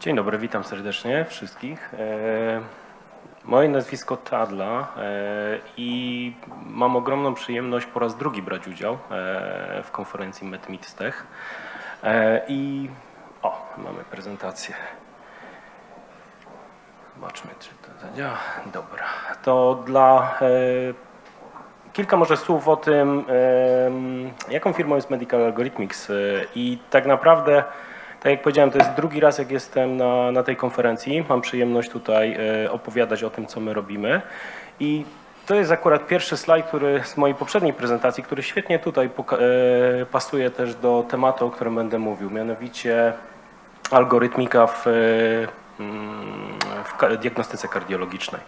Dzień dobry, witam serdecznie wszystkich. E, Moje nazwisko Tadla e, i mam ogromną przyjemność po raz drugi brać udział e, w konferencji MedMidstech. E, I o, mamy prezentację. Zobaczmy, czy to zadziała. Dobra, to dla Kilka może słów o tym, jaką firmą jest Medical Algorithmics. I tak naprawdę, tak jak powiedziałem, to jest drugi raz, jak jestem na, na tej konferencji. Mam przyjemność tutaj e, opowiadać o tym, co my robimy. I to jest akurat pierwszy slajd, który z mojej poprzedniej prezentacji, który świetnie tutaj e, pasuje też do tematu, o którym będę mówił, mianowicie algorytmika w, e, mm, w diagnostyce kardiologicznej.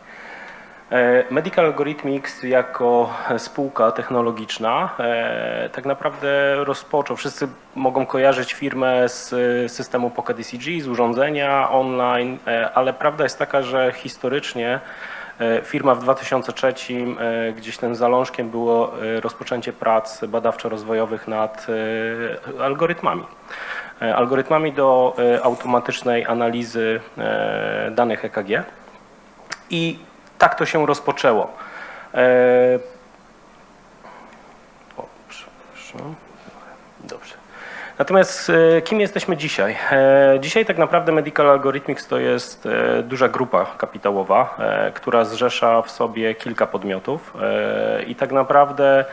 E, Medical Algorithmics jako spółka technologiczna e, tak naprawdę rozpoczął, wszyscy mogą kojarzyć firmę z systemu Pocket ECG, z urządzenia online, e, ale prawda jest taka, że historycznie firma w 2003 e, gdzieś tym zalążkiem było rozpoczęcie prac badawczo-rozwojowych nad algorytmami. Algorytmami do automatycznej analizy danych EKG. I tak to się rozpoczęło. E. Dobrze. Natomiast e, kim jesteśmy dzisiaj? E, Dzisiaj tak naprawdę Medical Algorithmics to jest duża grupa kapitałowa, która zrzesza w sobie kilka podmiotów i tak naprawdę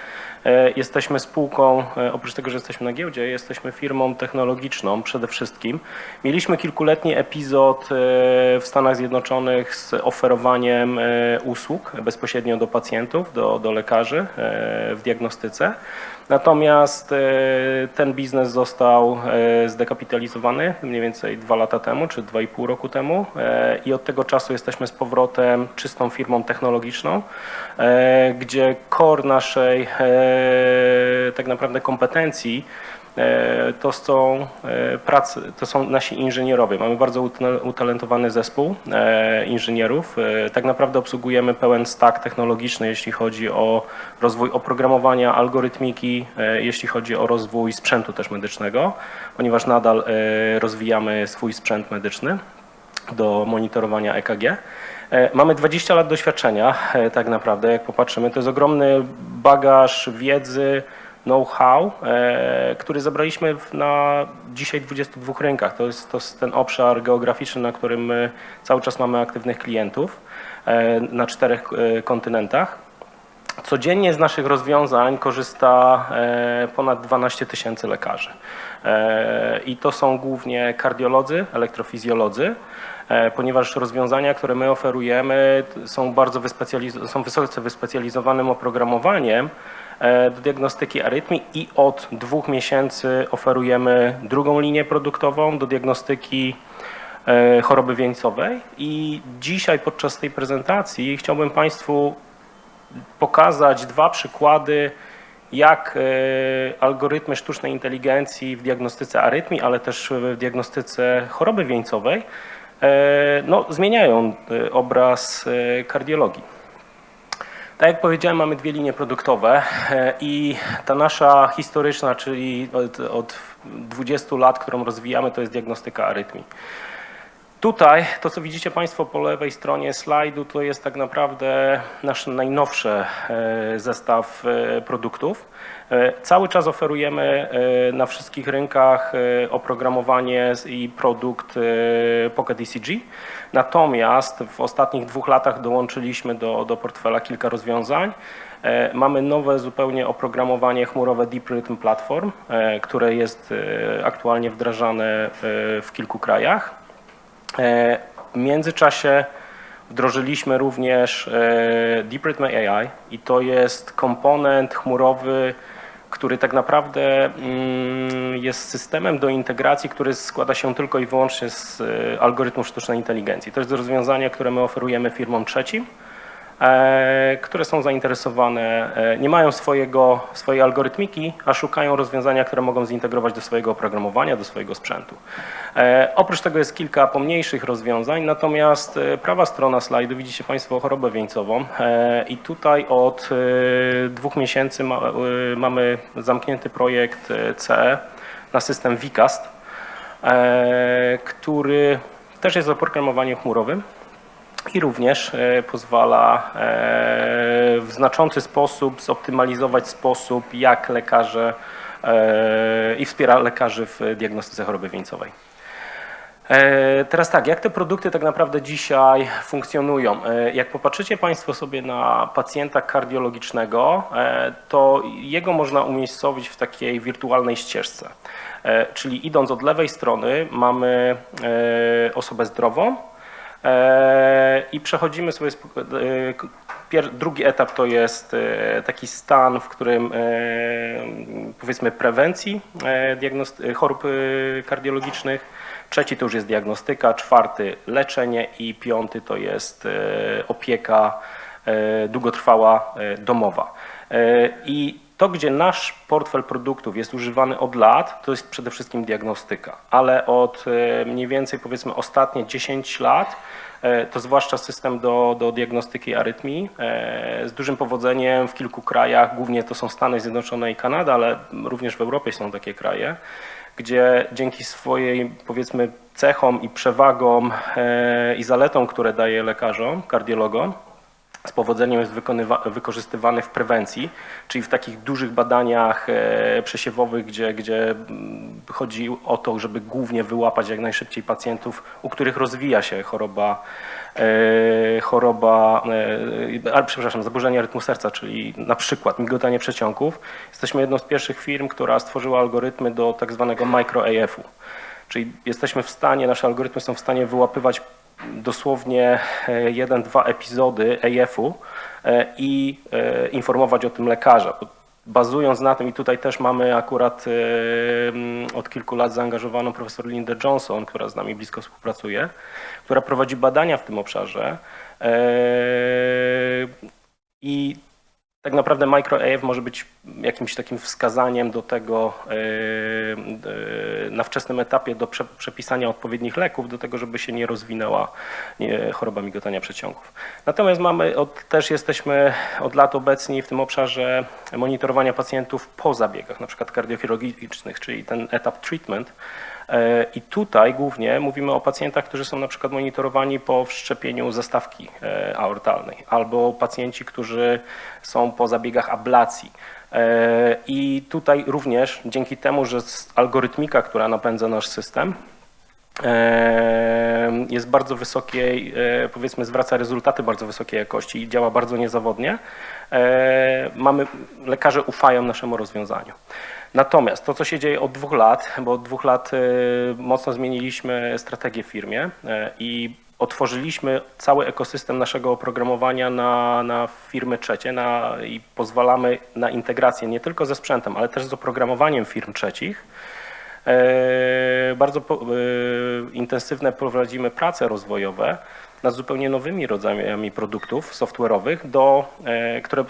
jesteśmy spółką, e, oprócz tego, że jesteśmy na giełdzie, jesteśmy firmą technologiczną przede wszystkim. Mieliśmy kilkuletni epizod e, w Stanach Zjednoczonych z oferowaniem e, usług bezpośrednio do pacjentów, do, do lekarzy e, w diagnostyce. Natomiast e, ten biznes został e, zdekapitalizowany mniej więcej dwa lata temu, czy dwa i pół roku temu e, i od tego czasu jesteśmy z powrotem czystą firmą technologiczną, gdzie core naszej tak naprawdę kompetencji to są e, pracy, to są nasi inżynierowie. Mamy bardzo utalentowany zespół e, inżynierów. E, Tak naprawdę obsługujemy pełen stack technologiczny, jeśli chodzi o rozwój oprogramowania, algorytmiki, e, jeśli chodzi o rozwój sprzętu też medycznego, ponieważ nadal e, rozwijamy swój sprzęt medyczny do monitorowania EKG. E, Mamy 20 lat doświadczenia, e, tak naprawdę, jak popatrzymy. To jest ogromny bagaż wiedzy, know-how, e, który zebraliśmy na dzisiaj 22 rynkach. To jest, to jest ten obszar geograficzny, na którym my cały czas mamy aktywnych klientów e, na czterech e, kontynentach. Codziennie z naszych rozwiązań korzysta ponad 12 tysięcy lekarzy. I to są głównie kardiolodzy, elektrofizjolodzy, ponieważ rozwiązania, które my oferujemy, są bardzo wyspecjaliz- są wysoce wyspecjalizowanym oprogramowaniem do diagnostyki arytmii i od dwóch miesięcy oferujemy drugą linię produktową do diagnostyki e, choroby wieńcowej. I dzisiaj podczas tej prezentacji chciałbym Państwu pokazać dwa przykłady, jak e, algorytmy sztucznej inteligencji w diagnostyce arytmii, ale też w diagnostyce choroby wieńcowej e, no, zmieniają e, obraz e, kardiologii. Tak jak powiedziałem, mamy dwie linie produktowe e, i ta nasza historyczna, czyli od, od 20 lat, którą rozwijamy, to jest diagnostyka arytmii. Tutaj to, co widzicie Państwo po lewej stronie slajdu, to jest tak naprawdę nasz najnowszy e, zestaw e, produktów. Cały czas oferujemy na wszystkich rynkach oprogramowanie i produkt Pocket ECG. Natomiast w ostatnich dwóch latach dołączyliśmy do, do portfela kilka rozwiązań. E, Mamy nowe zupełnie oprogramowanie chmurowe Deep Rhythm Platform, e, które jest e, aktualnie wdrażane w kilku krajach. W międzyczasie wdrożyliśmy również Deep Rhythm AI i to jest komponent chmurowy, który tak naprawdę mm, jest systemem do integracji, który składa się tylko i wyłącznie z e, algorytmów sztucznej inteligencji. To jest rozwiązanie, które my oferujemy firmom trzecim które są zainteresowane, e, nie mają swojego, swojej algorytmiki, a szukają rozwiązania, które mogą zintegrować do swojego oprogramowania, do swojego sprzętu. E, Oprócz tego jest kilka pomniejszych rozwiązań, natomiast e, prawa strona slajdu widzicie Państwo chorobę wieńcową e, i tutaj od e, dwóch miesięcy ma, e, mamy zamknięty projekt e, CE na system VICAST, e, który Też jest w oprogramowaniu chmurowym i również e, pozwala e, w znaczący sposób zoptymalizować sposób, jak lekarze e, i wspiera lekarzy w diagnostyce choroby wieńcowej. Teraz tak, jak te produkty tak naprawdę dzisiaj funkcjonują? Jak popatrzycie Państwo sobie na pacjenta kardiologicznego, to jego można umiejscowić w takiej wirtualnej ścieżce. Czyli idąc od lewej strony mamy osobę zdrową i przechodzimy sobie, e, drugi etap to jest e, taki stan, w którym e, powiedzmy prewencji chorób kardiologicznych, Trzeci to już jest diagnostyka, czwarty leczenie i piąty to jest opieka długotrwała domowa. I to, gdzie nasz portfel produktów jest używany od lat, to jest przede wszystkim diagnostyka, ale od e, mniej więcej powiedzmy ostatnie 10 lat e, to zwłaszcza system do, do diagnostyki arytmii e, z dużym powodzeniem w kilku krajach, głównie to są Stany Zjednoczone i Kanada, ale również w Europie są takie kraje gdzie dzięki swojej powiedzmy cechom i przewagom i zaletom, które daje lekarzom, kardiologom, z powodzeniem jest wykorzystywany w prewencji, czyli w takich dużych badaniach e, przesiewowych, gdzie, gdzie mm, chodzi o to, żeby głównie wyłapać jak najszybciej pacjentów, u których rozwija się choroba, e, choroba, e, przepraszam, zaburzenia rytmu serca, czyli na przykład migotanie przeciągów. Jesteśmy jedną z pierwszych firm, która stworzyła algorytmy do tak zwanego micro-AF-u. Czyli jesteśmy w stanie, nasze algorytmy są w stanie wyłapywać dosłownie e, jeden, dwa epizody AF-u e, i e, informować o tym lekarza. Bazując na tym, i tutaj też mamy akurat od kilku lat zaangażowaną profesor Lindę Johnson, która z nami blisko współpracuje, która prowadzi badania w tym obszarze. I tak naprawdę microAF może być jakimś takim wskazaniem do tego e, e, na wczesnym etapie do prze, przepisania odpowiednich leków, do tego, żeby się nie rozwinęła choroba migotania przeciągów. Natomiast mamy, od, też jesteśmy od lat obecni w tym obszarze monitorowania pacjentów po zabiegach, na przykład kardiochirurgicznych, czyli ten etap treatment. E, I tutaj głównie mówimy o pacjentach, którzy są na przykład monitorowani po wszczepieniu zastawki e, aortalnej, albo pacjenci, którzy są po zabiegach ablacji. E, I tutaj również dzięki temu, że algorytmika, która napędza nasz system, jest bardzo wysokiej, powiedzmy zwraca rezultaty bardzo wysokiej jakości i działa bardzo niezawodnie, mamy, lekarze ufają naszemu rozwiązaniu. Natomiast to, co się dzieje od dwóch lat, bo od dwóch lat e, mocno zmieniliśmy strategię w firmie e, i otworzyliśmy cały ekosystem naszego oprogramowania na, na firmy trzecie na, i pozwalamy na integrację nie tylko ze sprzętem, ale też z oprogramowaniem firm trzecich. E, Bardzo intensywne prowadzimy prace rozwojowe nad zupełnie nowymi rodzajami produktów software'owych, do, e, które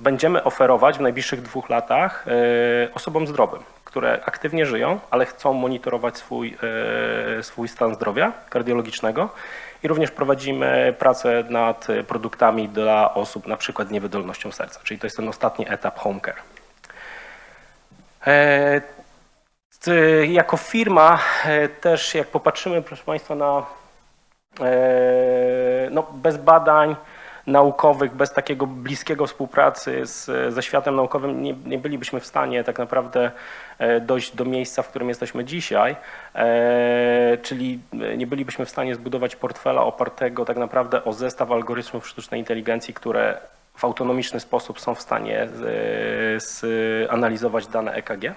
będziemy oferować w najbliższych dwóch latach e, osobom zdrowym, które aktywnie żyją, ale chcą monitorować swój, e, swój stan zdrowia kardiologicznego. I również prowadzimy pracę nad produktami dla osób na przykład z niewydolnością serca, czyli to jest ten ostatni etap home care. E, ty- Jako firma e, też jak popatrzymy, proszę Państwa, na e, no, bez badań naukowych, bez takiego bliskiego współpracy z, ze światem naukowym nie, nie bylibyśmy w stanie tak naprawdę e, dojść do miejsca, w którym jesteśmy dzisiaj, e, czyli nie bylibyśmy w stanie zbudować portfela opartego tak naprawdę o zestaw algorytmów sztucznej inteligencji, które w autonomiczny sposób są w stanie analizować dane EKG.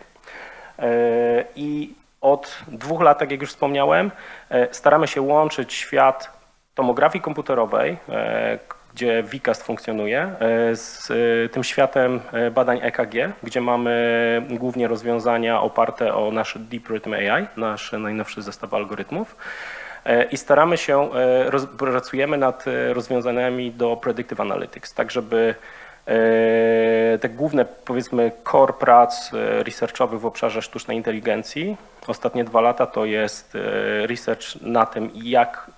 E, I od dwóch lat, tak jak już wspomniałem, e, staramy się łączyć świat tomografii komputerowej, e, gdzie WICAST funkcjonuje, z tym światem badań EKG, gdzie mamy głównie rozwiązania oparte o nasz Deep Rhythm AI, nasz najnowszy zestaw algorytmów. I staramy się, pracujemy nad rozwiązaniami do Predictive Analytics, tak żeby te główne, powiedzmy, core prac e, researchowych w obszarze sztucznej inteligencji, ostatnie dwa lata to jest e, research na tym, jak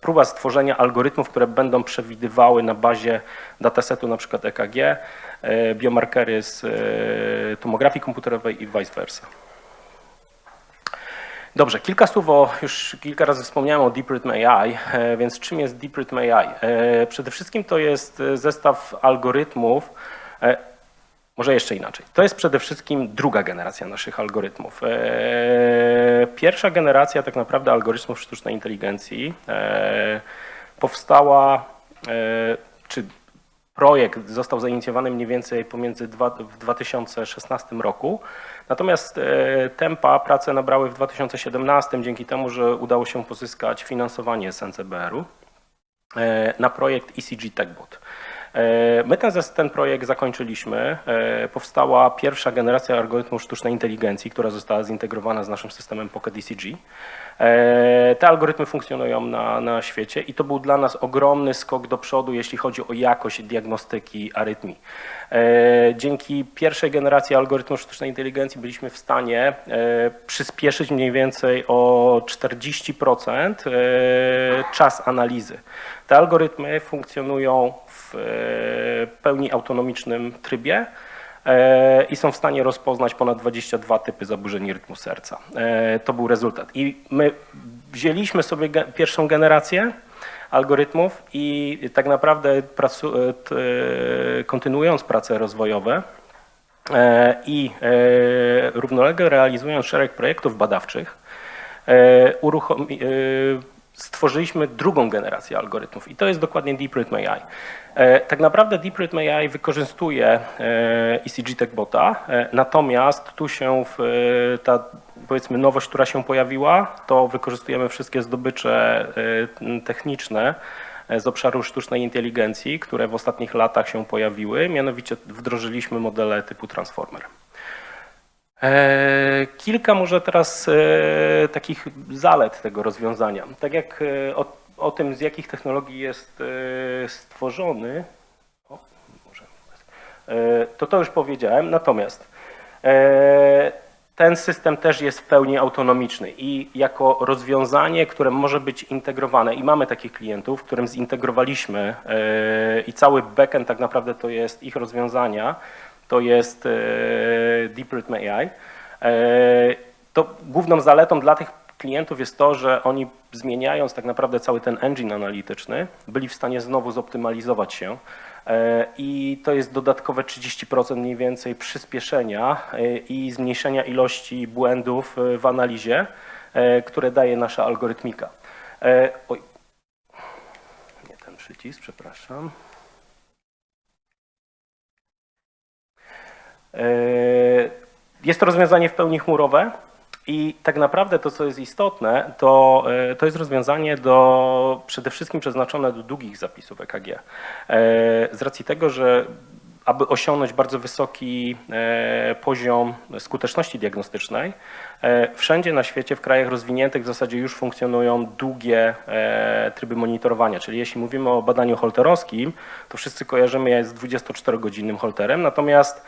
próba stworzenia algorytmów, które będą przewidywały na bazie datasetu na przykład EKG, e, biomarkery z e, tomografii komputerowej i vice versa. Dobrze, kilka słów o, już kilka razy wspomniałem o Deep Rhythm AI, e, więc czym jest Deep Rhythm AI? E, Przede wszystkim to jest e, zestaw algorytmów, może jeszcze inaczej. To jest przede wszystkim druga generacja naszych algorytmów. Pierwsza generacja tak naprawdę algorytmów sztucznej inteligencji powstała, czy projekt został zainicjowany mniej więcej pomiędzy dwa, w 2016 roku. Natomiast e, tempa prace nabrały w 2017 dzięki temu, że udało się pozyskać finansowanie z NCBR-u e, na projekt ECG TechBot. E, My ten, ten projekt zakończyliśmy. E, Powstała pierwsza generacja algorytmów sztucznej inteligencji, która została zintegrowana z naszym systemem Pocket ECG. E, Te algorytmy funkcjonują na, na świecie i to był dla nas ogromny skok do przodu, jeśli chodzi o jakość diagnostyki arytmii. E, Dzięki pierwszej generacji algorytmów sztucznej inteligencji byliśmy w stanie e, przyspieszyć mniej więcej o 40% e, czas analizy. Te algorytmy funkcjonują w pełni autonomicznym trybie i są w stanie rozpoznać ponad 22 typy zaburzeń rytmu serca. To był rezultat. I my wzięliśmy sobie pierwszą generację algorytmów i tak naprawdę pracu, e, e, kontynuując prace rozwojowe e, i równolegle realizując szereg projektów badawczych, stworzyliśmy drugą generację algorytmów i to jest dokładnie Deep Rhythm AI. Tak naprawdę Deep Rhythm AI wykorzystuje ECG TechBota, natomiast tu się ta powiedzmy nowość, która się pojawiła, to wykorzystujemy wszystkie zdobycze e, techniczne e, z obszaru sztucznej inteligencji, które w ostatnich latach się pojawiły, mianowicie wdrożyliśmy modele typu Transformer. E, Kilka może teraz e, takich zalet tego rozwiązania. Tak jak o, o tym, z jakich technologii jest stworzony, to to już powiedziałem, natomiast ten system też jest w pełni autonomiczny i jako rozwiązanie, które może być integrowane i mamy takich klientów, którym zintegrowaliśmy e, i cały backend tak naprawdę to jest ich rozwiązania, to jest e, Deep Rhythm AI. E, To główną zaletą dla tych klientów jest to, że oni zmieniając tak naprawdę cały ten engine analityczny, byli w stanie znowu zoptymalizować się i to jest dodatkowe 30% mniej więcej przyspieszenia e, i zmniejszenia ilości błędów e, w analizie, e, które daje nasza algorytmika. E, Oj, nie ten przycisk, przepraszam. E, Jest to rozwiązanie w pełni chmurowe i tak naprawdę to, co jest istotne, to, e, to jest rozwiązanie do, przede wszystkim przeznaczone do długich zapisów EKG. E, Z racji tego, że aby osiągnąć bardzo wysoki e, poziom skuteczności diagnostycznej, wszędzie na świecie, w krajach rozwiniętych w zasadzie już funkcjonują długie tryby monitorowania, czyli jeśli mówimy o badaniu holterowskim, to wszyscy kojarzymy je z 24-godzinnym holterem, natomiast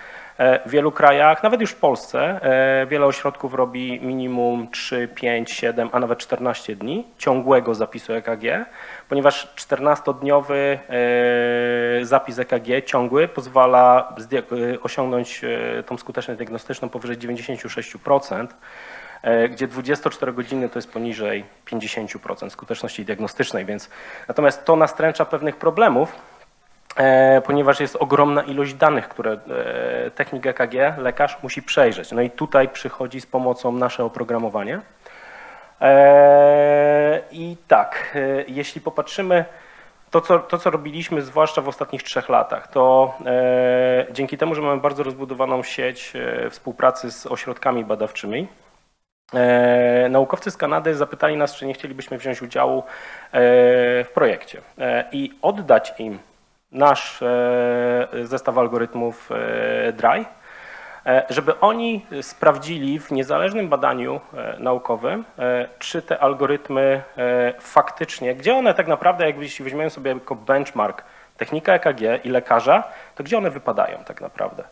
W wielu krajach, nawet już w Polsce, e, wiele ośrodków robi minimum 3, 5, 7, a nawet 14 dni ciągłego zapisu EKG, ponieważ 14-dniowy e, zapis EKG ciągły pozwala e, osiągnąć e, tą skuteczność diagnostyczną powyżej 96%, e, gdzie 24 godziny to jest poniżej 50% skuteczności diagnostycznej, więc natomiast to nastręcza pewnych problemów, e, ponieważ jest ogromna ilość danych, które e, technik EKG, lekarz musi przejrzeć. No i tutaj przychodzi z pomocą nasze oprogramowanie. E, I tak, e, jeśli popatrzymy, to co, to co robiliśmy, zwłaszcza w ostatnich trzech latach, to e, dzięki temu, że mamy bardzo rozbudowaną sieć e, współpracy z ośrodkami badawczymi, E, Naukowcy z Kanady zapytali nas, czy nie chcielibyśmy wziąć udziału e, w projekcie e, i oddać im nasz e, zestaw algorytmów e, DRY, e, żeby oni sprawdzili w niezależnym badaniu naukowym, czy te algorytmy faktycznie, gdzie one tak naprawdę, jak jeśli weźmiemy sobie jako benchmark technika EKG i lekarza, to gdzie one wypadają tak naprawdę.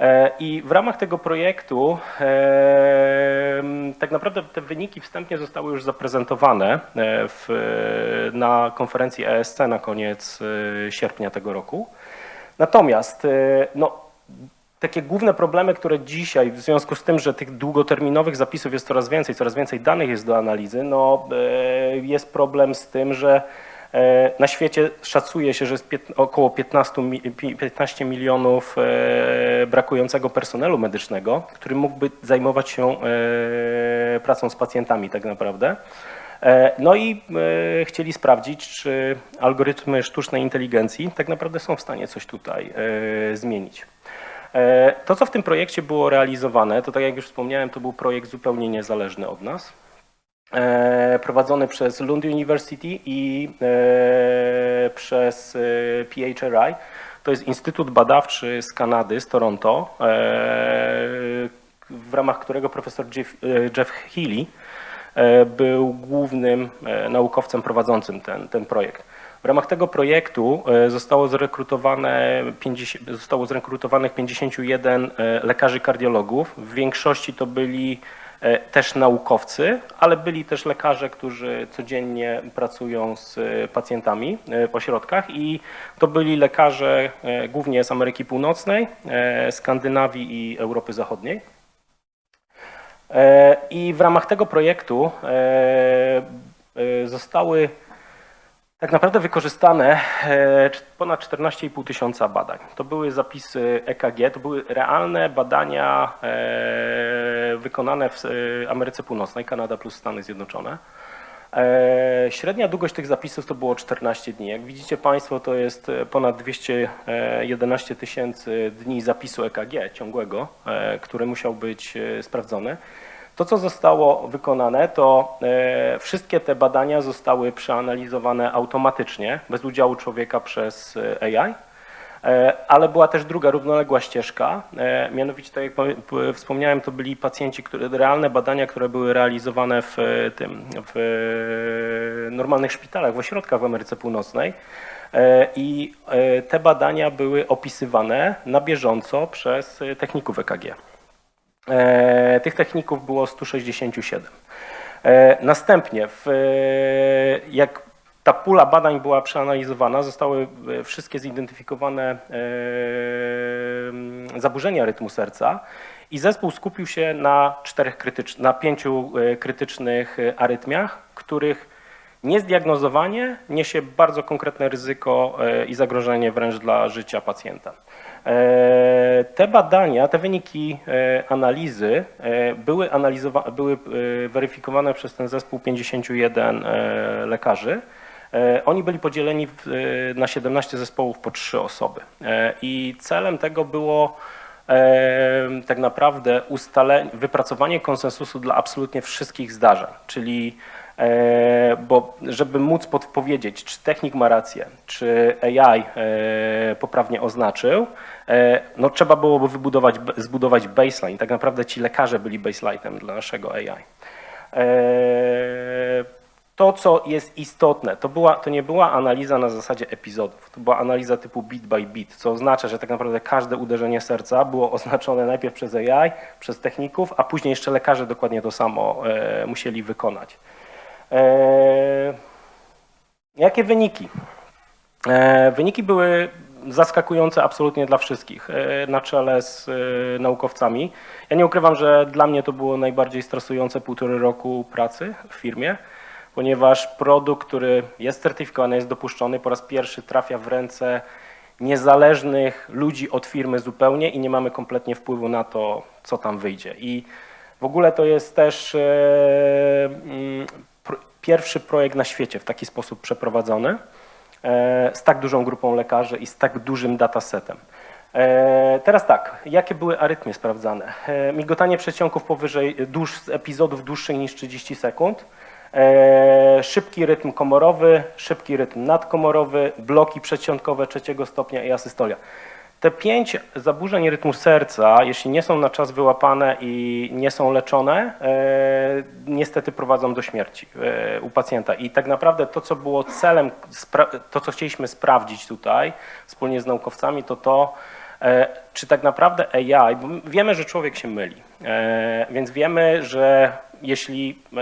E, I w ramach tego projektu e, tak naprawdę te wyniki wstępnie zostały już zaprezentowane e, w, na konferencji ESC na koniec sierpnia tego roku. Natomiast no, takie główne problemy, które dzisiaj, w związku z tym, że tych długoterminowych zapisów jest coraz więcej, coraz więcej danych jest do analizy, no, jest problem z tym, że na świecie szacuje się, że jest około 15, mi- pi- 15 milionów e, brakującego personelu medycznego, który mógłby zajmować się e, pracą z pacjentami tak naprawdę. E, No i e, chcieli sprawdzić, czy algorytmy sztucznej inteligencji tak naprawdę są w stanie coś tutaj e, zmienić. E, To, co w tym projekcie było realizowane, to tak jak już wspomniałem, to był projekt zupełnie niezależny od nas. E, Prowadzony przez Lund University i e, przez e, PHRI. To jest Instytut Badawczy z Kanady, z Toronto, w ramach którego profesor Jeff, Jeff Healy był głównym naukowcem prowadzącym ten, ten projekt. W ramach tego projektu zostało zrekrutowane 50, zostało zrekrutowanych 51 e, lekarzy kardiologów. W większości to byli też naukowcy, ale byli też lekarze, którzy codziennie pracują z e, pacjentami e, w ośrodkach i to byli lekarze e, głównie z Ameryki Północnej, e, Skandynawii i Europy Zachodniej. E, I w ramach tego projektu e, e, zostały tak naprawdę wykorzystane e, ponad 14,5 tysiąca badań. To były zapisy EKG, to były realne badania e, wykonane w e, Ameryce Północnej, Kanada plus Stany Zjednoczone. Średnia długość tych zapisów to było 14 dni. Jak widzicie Państwo, to jest ponad 211 tysięcy dni zapisu EKG ciągłego, który musiał być sprawdzony. To, co zostało wykonane, to e, wszystkie te badania zostały przeanalizowane automatycznie, bez udziału człowieka przez e, AI. E, Ale była też druga równoległa ścieżka, mianowicie, tak jak wspomniałem, to byli pacjenci, które, realne badania, które były realizowane w tym, w normalnych szpitalach, w ośrodkach w Ameryce Północnej. I te badania były opisywane na bieżąco przez techników EKG. E, Tych techników było 167. E, Następnie, w, e, jak ta pula badań była przeanalizowana, zostały wszystkie zidentyfikowane zaburzenia rytmu serca i zespół skupił się na, czterech krytycz, na pięciu krytycznych arytmiach, których niezdiagnozowanie niesie bardzo konkretne ryzyko e, i zagrożenie wręcz dla życia pacjenta. E, Te badania, te wyniki e, analizy były, były weryfikowane przez ten zespół 51 e, lekarzy. Oni byli podzieleni na 17 zespołów po trzy osoby. I celem tego było tak naprawdę ustalenie, wypracowanie konsensusu dla absolutnie wszystkich zdarzeń, czyli bo żeby móc podpowiedzieć, czy technik ma rację, czy AI e, poprawnie oznaczył, e, no trzeba byłoby wybudować, zbudować baseline. Tak naprawdę ci lekarze byli baseline'em dla naszego AI. E, To, co jest istotne, to, była, to nie była analiza na zasadzie epizodów, to była analiza typu bit by bit, co oznacza, że tak naprawdę każde uderzenie serca było oznaczone najpierw przez AI, przez techników, a później jeszcze lekarze dokładnie to samo e, musieli wykonać. E, Jakie wyniki? E, Wyniki były zaskakujące absolutnie dla wszystkich, e, na czele z naukowcami. Ja nie ukrywam, że dla mnie to było najbardziej stresujące półtory roku pracy w firmie, ponieważ produkt, który jest certyfikowany, jest dopuszczony, po raz pierwszy trafia w ręce niezależnych ludzi od firmy zupełnie i nie mamy kompletnie wpływu na to, co tam wyjdzie. I w ogóle to jest też mm, pierwszy projekt na świecie w taki sposób przeprowadzony e, z tak dużą grupą lekarzy i z tak dużym datasetem. E, Teraz tak, jakie były arytmie sprawdzane? E, Migotanie przeciągów powyżej dłuż, epizodów dłuższych niż 30 sekund, szybki rytm komorowy, szybki rytm nadkomorowy, bloki przedsionkowe trzeciego stopnia i asystolia. Te pięć zaburzeń rytmu serca, jeśli nie są na czas wyłapane i nie są leczone, e, niestety prowadzą do śmierci e, u pacjenta. I tak naprawdę to, co było celem, to, co chcieliśmy sprawdzić tutaj wspólnie z naukowcami, to to, e, czy tak naprawdę AI, bo wiemy, że człowiek się myli, więc wiemy, że jeśli e,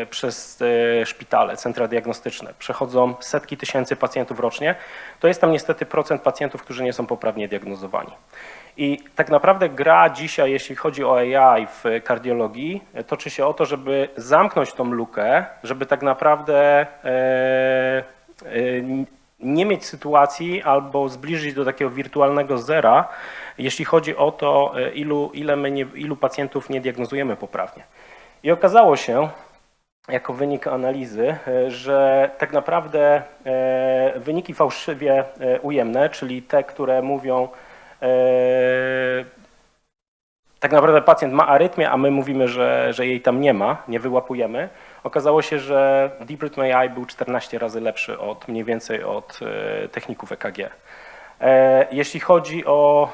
e, przez e, szpitale, centra diagnostyczne przechodzą setki tysięcy pacjentów rocznie, to jest tam niestety procent pacjentów, którzy nie są poprawnie diagnozowani. I tak naprawdę gra dzisiaj, jeśli chodzi o AI w kardiologii, toczy się o to, żeby zamknąć tą lukę, żeby tak naprawdę nie mieć sytuacji albo zbliżyć do takiego wirtualnego zera, jeśli chodzi o to, ilu, ile my nie, ilu pacjentów nie diagnozujemy poprawnie. I okazało się, jako wynik analizy, e, że tak naprawdę e, wyniki fałszywie e, ujemne, czyli te, które mówią, tak naprawdę pacjent ma arytmię, a my mówimy, że, że jej tam nie ma, nie wyłapujemy. Okazało się, że Deep Rhythm AI był 14 razy lepszy od mniej więcej od techników EKG. Jeśli chodzi o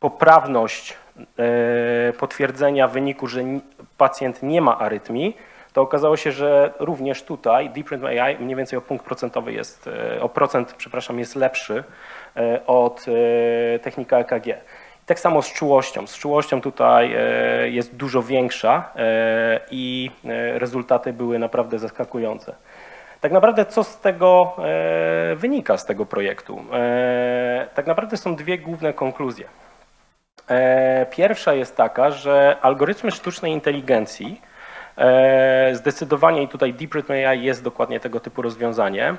poprawność potwierdzenia wyniku, że pacjent nie ma arytmii, to okazało się, że również tutaj Deep Rhythm AI mniej więcej o punkt procentowy jest, e, o procent, przepraszam, jest lepszy e, od e, technika EKG. Tak samo z czułością. Z czułością tutaj e, jest dużo większa e, i e, rezultaty były naprawdę zaskakujące. Tak naprawdę co z tego e, wynika z tego projektu? E, tak naprawdę są dwie główne konkluzje. E, Pierwsza jest taka, że algorytmy sztucznej inteligencji, e, zdecydowanie i tutaj Deep AI jest dokładnie tego typu rozwiązaniem,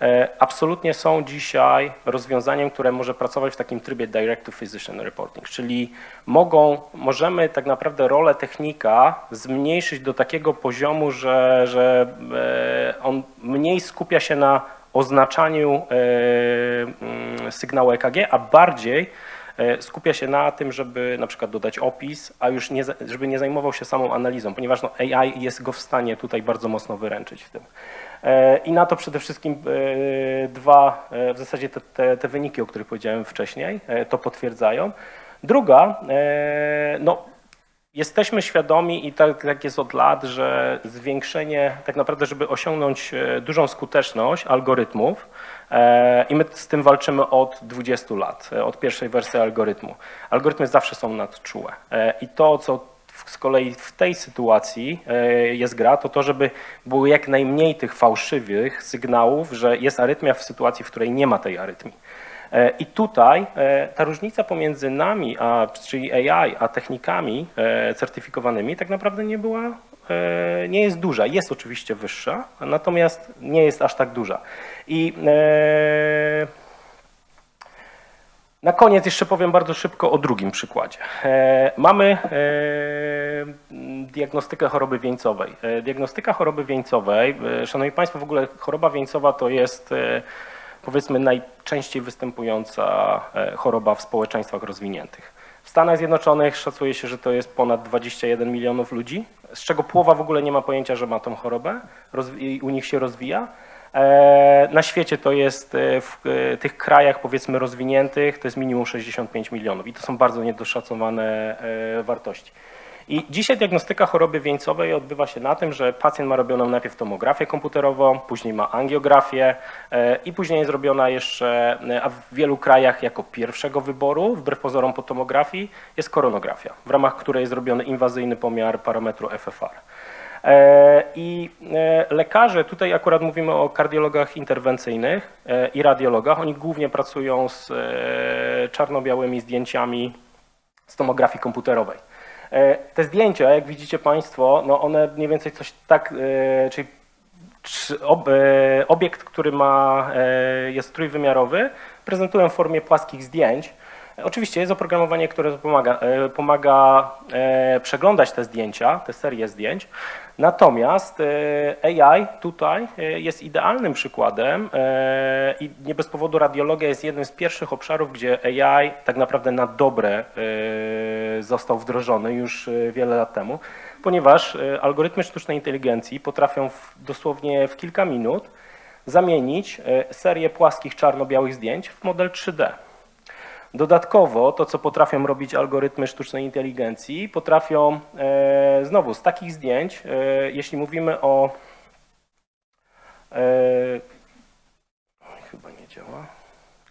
e, absolutnie są dzisiaj rozwiązaniem, które może pracować w takim trybie Direct to Physician Reporting, czyli mogą, możemy tak naprawdę rolę technika zmniejszyć do takiego poziomu, że, że on mniej skupia się na oznaczaniu mm, sygnału EKG, a bardziej skupia się na tym, żeby na przykład dodać opis, a już nie, żeby nie zajmował się samą analizą, ponieważ no, AI jest go w stanie tutaj bardzo mocno wyręczyć w tym. E, I na to przede wszystkim e, dwa, e, w zasadzie te, te, te wyniki, o których powiedziałem wcześniej, e, to potwierdzają. Druga, e, no Jesteśmy świadomi i tak, tak jest od lat, że zwiększenie, tak naprawdę, żeby osiągnąć e, dużą skuteczność algorytmów, e, i my z tym walczymy od 20 lat, e, od pierwszej wersji algorytmu. Algorytmy zawsze są nadczułe. I to, co z kolei w tej sytuacji jest gra, to to, żeby było jak najmniej tych fałszywych sygnałów, że jest arytmia w sytuacji, w której nie ma tej arytmii. E, I tutaj e, ta różnica pomiędzy nami, a, czyli AI, a technikami e, certyfikowanymi tak naprawdę nie była, nie jest duża. Jest oczywiście wyższa, natomiast nie jest aż tak duża. I na koniec jeszcze powiem bardzo szybko o drugim przykładzie. Mamy diagnostykę choroby wieńcowej. Diagnostyka choroby wieńcowej, szanowni państwo, w ogóle choroba wieńcowa to jest powiedzmy najczęściej występująca e, choroba w społeczeństwach rozwiniętych. W Stanach Zjednoczonych szacuje się, że to jest ponad 21 milionów ludzi, z czego połowa w ogóle nie ma pojęcia, że ma tą chorobę i u nich się rozwija. E, Na świecie to jest e, w tych krajach powiedzmy rozwiniętych to jest minimum 65 milionów i to są bardzo niedoszacowane wartości. I dzisiaj diagnostyka choroby wieńcowej odbywa się na tym, że pacjent ma robioną najpierw tomografię komputerową, później ma angiografię e, i później jest robiona jeszcze, e, a w wielu krajach jako pierwszego wyboru, wbrew pozorom po tomografii, jest koronografia, w ramach której jest robiony inwazyjny pomiar parametru FFR. E, I lekarze, tutaj akurat mówimy o kardiologach interwencyjnych i radiologach, oni głównie pracują z czarno-białymi zdjęciami z tomografii komputerowej. E, Te zdjęcia, jak widzicie Państwo, no one mniej więcej coś tak, e, czyli e, obiekt, który ma, jest trójwymiarowy, prezentują w formie płaskich zdjęć. Oczywiście jest oprogramowanie, które pomaga, e, pomaga e, przeglądać te zdjęcia, te serie zdjęć. Natomiast e, AI tutaj jest idealnym przykładem i nie bez powodu radiologia jest jednym z pierwszych obszarów, gdzie AI tak naprawdę na dobre został wdrożony już wiele lat temu, ponieważ algorytmy sztucznej inteligencji potrafią w, dosłownie w kilka minut zamienić serię płaskich czarno-białych zdjęć w model 3D. Dodatkowo to, co potrafią robić algorytmy sztucznej inteligencji, potrafią e, znowu z takich zdjęć, e, jeśli mówimy o. E, chyba nie działa.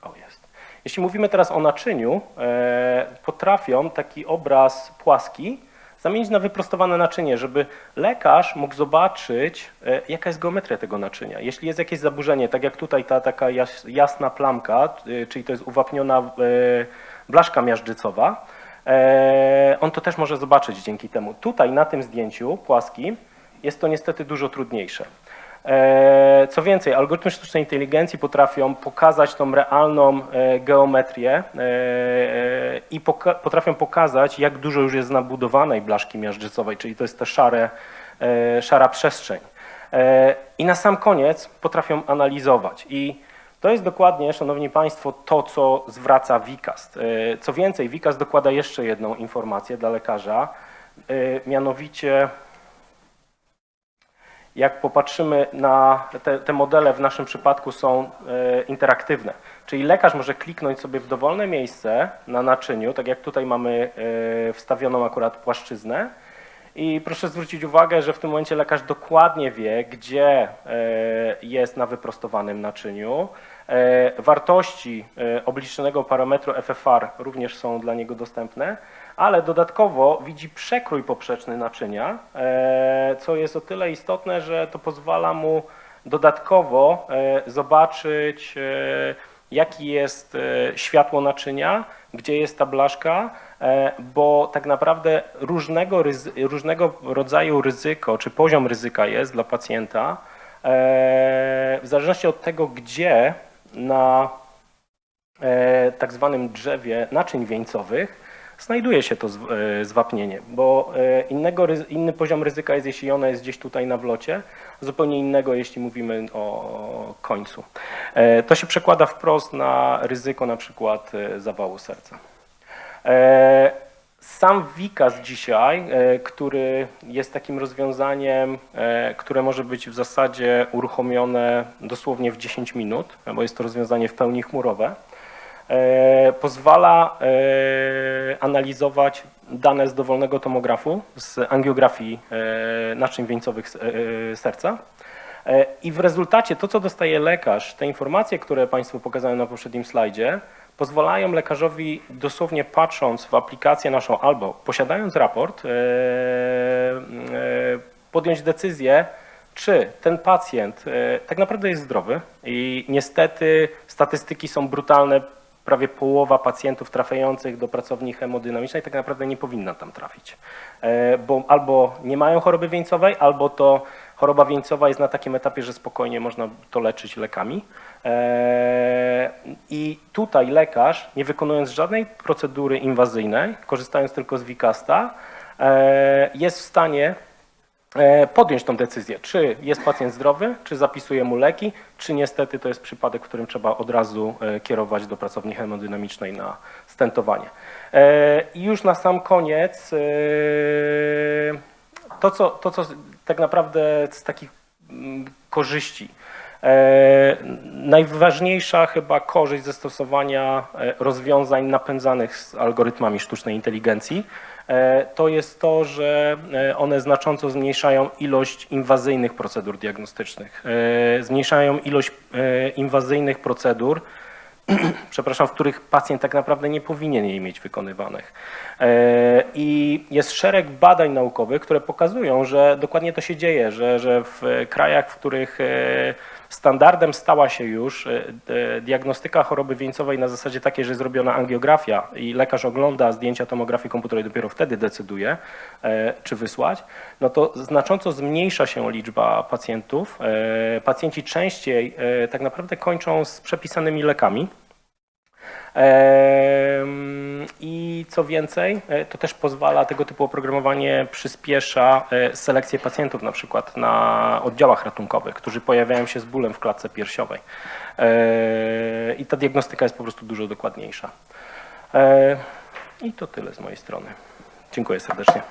O, jest. Jeśli mówimy teraz o naczyniu, e, potrafią taki obraz płaski zamienić na wyprostowane naczynie, żeby lekarz mógł zobaczyć, e, jaka jest geometria tego naczynia. Jeśli jest jakieś zaburzenie, tak jak tutaj ta taka jas- jasna plamka, e, czyli to jest uwapniona e, blaszka miażdżycowa, on to też może zobaczyć dzięki temu. Tutaj na tym zdjęciu płaskim jest to niestety dużo trudniejsze. E, Co więcej, algorytmy sztucznej inteligencji potrafią pokazać tą realną e, geometrię e, i potrafią pokazać, jak dużo już jest nabudowanej blaszki miażdżycowej, czyli to jest ta szare, szara przestrzeń. I na sam koniec potrafią analizować. I to jest dokładnie, Szanowni Państwo, to, co zwraca WICAST. E, Co więcej, WICAST dokłada jeszcze jedną informację dla lekarza, mianowicie jak popatrzymy na te, te modele, w naszym przypadku są e, interaktywne. Czyli lekarz może kliknąć sobie w dowolne miejsce na naczyniu, tak jak tutaj mamy e, wstawioną akurat płaszczyznę. I proszę zwrócić uwagę, że w tym momencie lekarz dokładnie wie, gdzie e, jest na wyprostowanym naczyniu. Wartości obliczonego parametru FFR również są dla niego dostępne, ale dodatkowo widzi przekrój poprzeczny naczynia, e, co jest o tyle istotne, że to pozwala mu dodatkowo e, zobaczyć, e, jaki jest światło naczynia, gdzie jest ta blaszka, bo tak naprawdę różnego, różnego rodzaju ryzyko, czy poziom ryzyka jest dla pacjenta, w zależności od tego, gdzie na tak zwanym drzewie naczyń wieńcowych znajduje się to e, zwapnienie, bo e, innego, inny poziom ryzyka jest, jeśli ono jest gdzieś tutaj na wlocie, zupełnie innego, jeśli mówimy o końcu. E, To się przekłada wprost na ryzyko na przykład zawału serca. Sam WICAS dzisiaj, który jest takim rozwiązaniem, które może być w zasadzie uruchomione dosłownie w 10 minut, bo jest to rozwiązanie w pełni chmurowe, pozwala e, analizować dane z dowolnego tomografu, z angiografii e, naczyń wieńcowych e, serca. E, I w rezultacie to, co dostaje lekarz, te informacje, które Państwu pokazałem na poprzednim slajdzie, pozwalają lekarzowi dosłownie patrząc w aplikację naszą albo posiadając raport, e, e, podjąć decyzję, czy ten pacjent e, tak naprawdę jest zdrowy i niestety statystyki są brutalne. Prawie połowa pacjentów trafiających do pracowni hemodynamicznej tak naprawdę nie powinna tam trafić, E, bo albo nie mają choroby wieńcowej, albo to choroba wieńcowa jest na takim etapie, że spokojnie można to leczyć lekami. E, I tutaj lekarz, nie wykonując żadnej procedury inwazyjnej, korzystając tylko z Wikasta, e, jest w stanie podjąć tą decyzję, czy jest pacjent zdrowy, czy zapisuje mu leki, czy niestety to jest przypadek, w którym trzeba od razu e, kierować do pracowni hemodynamicznej na stentowanie. E, I już na sam koniec e, to, co, to, co tak naprawdę z takich mm, korzyści. E, najważniejsza chyba korzyść ze stosowania e, rozwiązań napędzanych z algorytmami sztucznej inteligencji e, to jest to, że e, one znacząco zmniejszają ilość inwazyjnych procedur diagnostycznych, e, zmniejszają ilość e, inwazyjnych procedur, przepraszam, w których pacjent tak naprawdę nie powinien jej mieć wykonywanych. E, I jest szereg badań naukowych, które pokazują, że dokładnie to się dzieje, że, że w krajach, w których e, standardem stała się już e, diagnostyka choroby wieńcowej na zasadzie takiej, że jest zrobiona angiografia i lekarz ogląda zdjęcia tomografii komputerowej, dopiero wtedy decyduje, e, czy wysłać, no to znacząco zmniejsza się liczba pacjentów. E, Pacjenci częściej tak naprawdę kończą z przepisanymi lekami. I co więcej, e, to też pozwala, tego typu oprogramowanie przyspiesza e, selekcję pacjentów na przykład na oddziałach ratunkowych, którzy pojawiają się z bólem w klatce piersiowej. E, I ta diagnostyka jest po prostu dużo dokładniejsza. I to tyle z mojej strony. Dziękuję serdecznie.